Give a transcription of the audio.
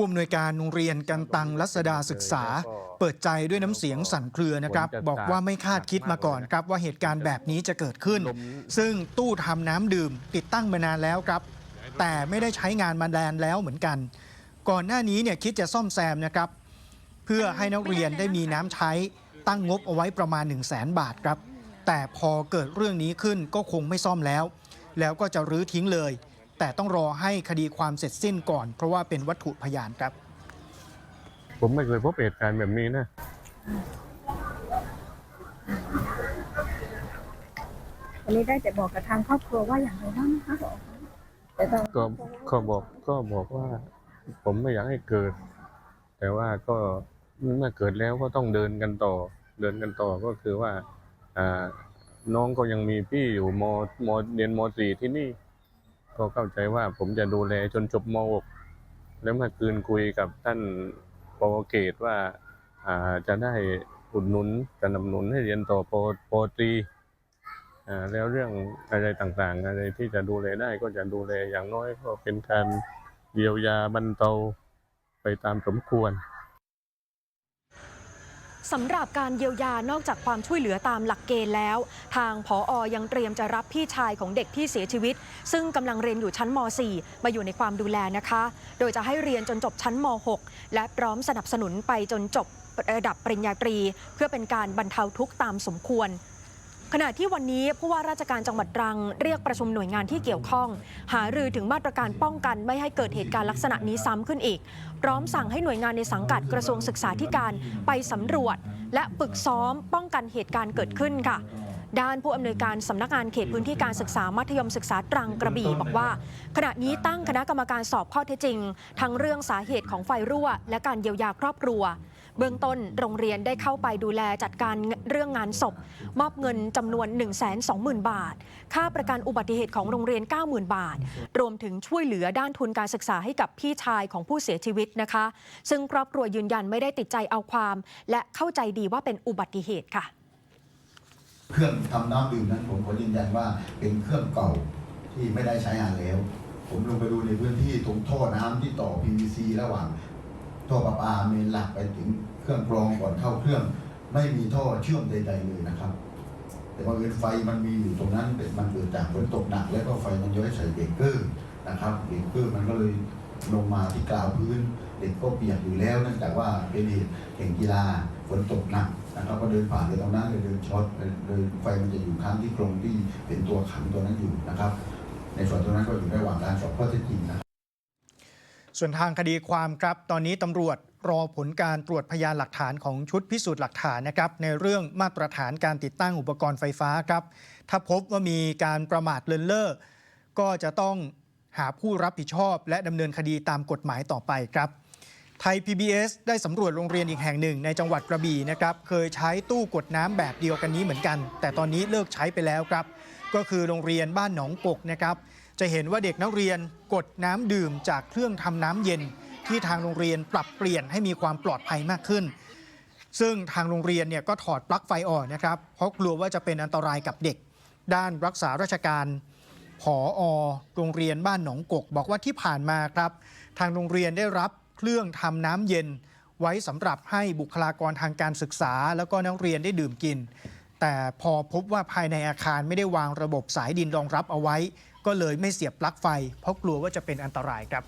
ผู้อำนวยการโรงเรียนกันตังรัศดาศึกษา เปิดใจด้วยน้ำเสียงสั่นเครือนะครับ บอกว่าไม่คาดคิดมาก่อนครับ ว่าเหตุการณ์แบบนี้จะเกิดขึ้น ซึ่งตู้ทำน้ำดื่ม ติดตั้งมานานแล้วครับ แต่ไม่ได้ใช้งานมานานแล้วเหมือนกัน ก่อนหน้านี้เนี่ยคิดจะซ่อมแซมนะครับ เพื่อให้นักเรียนได้มีน้ำใช้ตั้งงบเอาไว้ประมาณ 1 0 0 0 0แบาทครับ แต่พอเกิดเรื่องนี้ขึ้นก็คงไม่ซ่อมแล้ว แล้วก็จะรื้อทิ้งเลย แต่ต้องรอให้คดีความเสร็จสิ้นก่อน เพราะว่าเป็นวัตถุพยานครับ ผมไม่เคยพบเหตุการณ์แบบนี้นะ วันนี้ได้แต่บอกกับทางครอบครัวว่าอย่างไรบ้างนะคะแต่ตอนก็ก็บอกก็บอกว่า ผมไม่อยากให้เกิด แต่ว่าก็เมื่อเกิดแล้วก็ต้องเดินกันต่อ เดินกันต่อก็คือว่าอ่าน้องก็ยังมีพี่อยู่มมเรียนมสี่ที่นี่ ก็เข้าใจว่าผมจะดูแลจนจบมหกแล้วเมื่อคืนคุยกับท่านปวเกตว่าจะได้อุดหนุนสนับสนุนให้เรียนต่อปปตรีแล้วเรื่องอะไรต่างๆ อะไรที่จะดูแลได้ก็จะดูแลอย่างน้อยก็เป็นการเยียวยาบรรเทาไปตามสมควร สำหรับการเยียวยานอกจากความช่วยเหลือตามหลักเกณฑ์แล้ว ทางผออยังเตรียมจะรับพี่ชายของเด็กที่เสียชีวิต ซึ่งกำลังเรียนอยู่ชั้นม .4 มาอยู่ในความดูแลนะคะ โดยจะให้เรียนจนจบชั้นม .6 และพร้อมสนับสนุนไปจนจบระดับปริญญาตรี เพื่อเป็นการบรรเทาทุกข์ตามสมควร ขณะที่วันนี้ผู้ว่าราชการจังหวัดตรัง เรียกประชุมหน่วยงานที่เกี่ยวข้อง หารือถึงมาตรการป้องกันไม่ให้เกิดเหตุการณ์ลักษณะนี้ซ้ำขึ้นอีก พร้อมสั่งให้หน่วยงานในสังกัดกระทรวงศึกษาธิการไปสำรวจ และฝึกซ้อมป้องกันเหตุการณ์เกิดขึ้นค่ะ ด้านผู้อำนวยการสำนักงานเขตพื้นที่การศึกษามัธยมศึกษาตรังกระบี่บอกว่า ขณะนี้ตั้งคณะกรรมการสอบข้อเท็จจริง ทั้งเรื่องสาเหตุของไฟรั่ว และการเยียวยาครอบครัว เบื้องต้นโรงเรียนได้เข้าไปดูแลจัดการเรื่องงานศพ มอบเงินจำนวน 1 2 0 0 0 0 บาท ค่าประกันอุบัติเหตุของโรงเรียน 90,000 บาท รวมถึงช่วยเหลือด้านทุนการศึกษาให้กับพี่ชายของผู้เสียชีวิตนะคะ ซึ่งครอบครัวยืนยันไม่ได้ติดใจเอาความ และเข้าใจดีว่าเป็นอุบัติเหตุค่ะ เครื่องทำน้ำดื่มนั้นผมขอยืนยันว่าเป็นเครื่องเก่าที่ไม่ได้ใช้งานแล้ว ผมลงไปดูในพื้นที่ตรงท่อน้ำที่ต่อ PVC ระหว่างท่อประปาเมนหลักไปถึงเครื่องกรองก่อนเข้าเครื่อง ไม่มีท่อเชื่อมใด ๆ เลยนะครับ แต่บังเอิญไฟมันมีอยู่ตรงนั้นเป็นมันเกิดจากฝนตกหนัก แล้วก็ไฟมันย้อยใส่เบรกเกอร์นะครับเบรกเกอร์มันก็เลย ลงมาที่กลาวพื้น เด็กก็เปียกอยู่แล้วเนื่องจากว่าเป็นเหตุแข่งกีฬาฝนตกหนักนะครับก็เดินผ่านเลยตรงนั้นเลยเดินช็อตเลยเลยไฟมันจะอยู่ค้างที่กรงที่เป็นตัวขังตัวนั้นอยู่นะครับ ในส่วนตรงนั้นก็อยู่ระหว่างการสอบข้อเท็จจริงนะครับส่วนทางคดีความครับ ตอนนี้ตำรวจรอผลการตรวจพยานหลักฐานของชุดพิสูจน์หลักฐานนะครับในเรื่องมาตรฐานการติดตั้งอุปกรณ์ไฟฟ้าครับ ถ้าพบว่ามีการประมาทเลินเล่อก็จะต้อง หาผู้รับผิดชอบ และดำเนินคดีตามกฎหมายต่อไปครับไทย PBS ได้สำรวจโรงเรียนอีกแห่งหนึ่งในจังหวัดกระบี่นะครับ เคยใช้ตู้กดน้ำแบบเดียวกันนี้เหมือนกัน แต่ตอนนี้เลิกใช้ไปแล้วครับ ก็คือโรงเรียนบ้านหนองกกนะครับ จะเห็นว่าเด็กนักเรียนกดน้ำดื่มจากเครื่องทำน้ำเย็น ที่ทางโรงเรียนปรับเปลี่ยนให้มีความปลอดภัยมากขึ้น ซึ่งทางโรงเรียนเนี่ยก็ถอดปลั๊กไฟออกนะครับ เพราะกลัวว่าจะเป็นอันตรายกับเด็ก ด้านรักษาราชการ ผออโรงเรียนบ้านหนองกก บอกว่าที่ผ่านมาครับ ทางโรงเรียนได้รับเครื่องทำน้ำเย็น ไว้สำหรับให้บุคลากรทางการศึกษา แล้วก็นักเรียนได้ดื่มกิน แต่พอพบว่าภายในอาคารไม่ได้วางระบบสายดินรองรับเอาไว้ ก็เลยไม่เสียบปลั๊กไฟ เพราะกลัวว่าจะเป็นอันตรายครับ